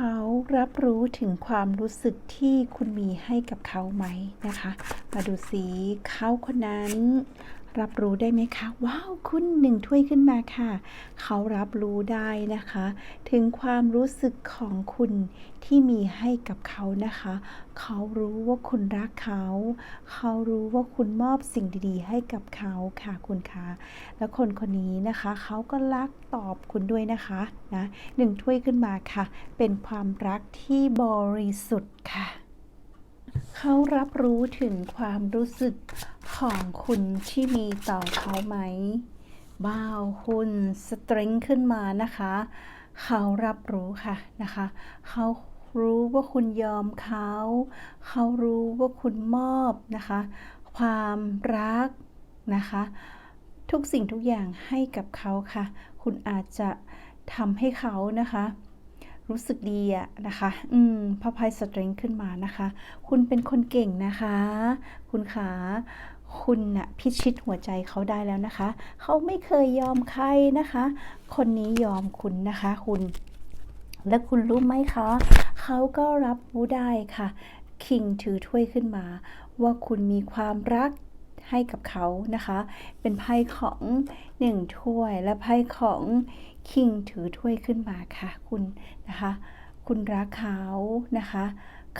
เขารับรู้ถึงความรู้สึกที่คุณมีให้กับเขาไหมนะคะ มาดูสิเขาคนนั้น รับรู้ได้ไหมคะ ว้าวคุณหนึ่งถ้วยขึ้นมาค่ะ เขารับรู้ได้นะคะ ถึงความรู้สึกของคุณที่มีให้กับเขานะคะ เขารู้ว่าคุณรักเขา เขารู้ว่าคุณมอบสิ่งดีๆ ให้กับเขาค่ะคุณคะแล้วคนคนนี้นะคะเขาก็รักตอบคุณด้วยนะคะนะหนึ่งถ้วยขึ้นมาค่ะ เป็นความรักที่บริสุทธิ์ค่ะ เขารับรู้ถึงความรู้สึก ของคุณที่มีต่อเขาไหมบ้าวคุณสตริงขึ้นมานะคะ เขารับรู้ค่ะนะคะ เขารู้ว่าคุณยอมเขา เขารู้ว่าคุณมอบนะคะ ความรักนะคะ ทุกสิ่งทุกอย่างให้กับเขาค่ะ คุณอาจจะทำให้เขานะคะรู้สึกดีอะนะคะ อืมพระภัยสตริงขึ้นมานะคะ คุณเป็นคนเก่งนะคะ คุณขา คุณน่ะพิชิตหัวใจเขาได้แล้วนะคะ เขาไม่เคยยอมใครนะคะ คนนี้ยอมคุณนะคะ คุณ และคุณรู้ไหมคะ เขาก็รับรู้ได้ค่ะ คิงถือถ้วยขึ้นมา ว่าคุณมีความรักให้กับเขานะคะ เป็นไพ่ของหนึ่งถ้วยและไพ่ของคิงถือถ้วยขึ้นมาค่ะ คุณนะคะ คุณรักเขานะคะ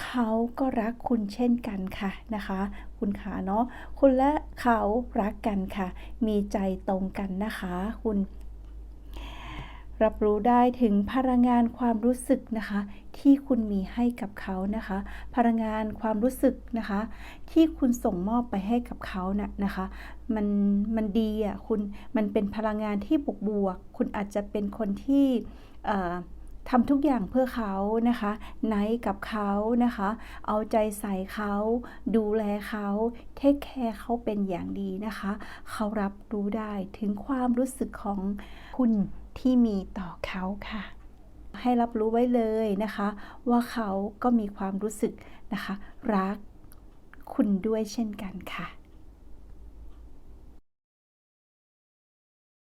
เขาก็รักคุณเช่นกันค่ะนะคะ คุณขาเนาะคุณและเขารักกันค่ะ มีใจตรงกันนะคะ คุณ รับรู้ได้ถึงพลังงานความรู้สึกนะคะ ที่คุณมีให้กับเขานะคะ พลังงานความรู้สึกนะคะ ที่คุณส่งมอบไปให้กับเขาน่ะนะคะ มันมันดีอะคุณมันเป็นพลังงานที่บวกบวกๆคุณอาจจะเป็นคนที่เอ่อ ทำทุกอย่างเพื่อเขานะคะไนกับเขานะคะ เอาใจใส่เขา ดูแลเขาเทคแคร์เขาเป็นอย่างดีนะคะ เขารับรู้ได้ถึงความรู้สึกของคุณที่มีต่อเขาค่ะ ให้รับรู้ไว้เลยนะคะ ว่าเขาก็มีความรู้สึกนะคะ รักคุณด้วยเช่นกันค่ะ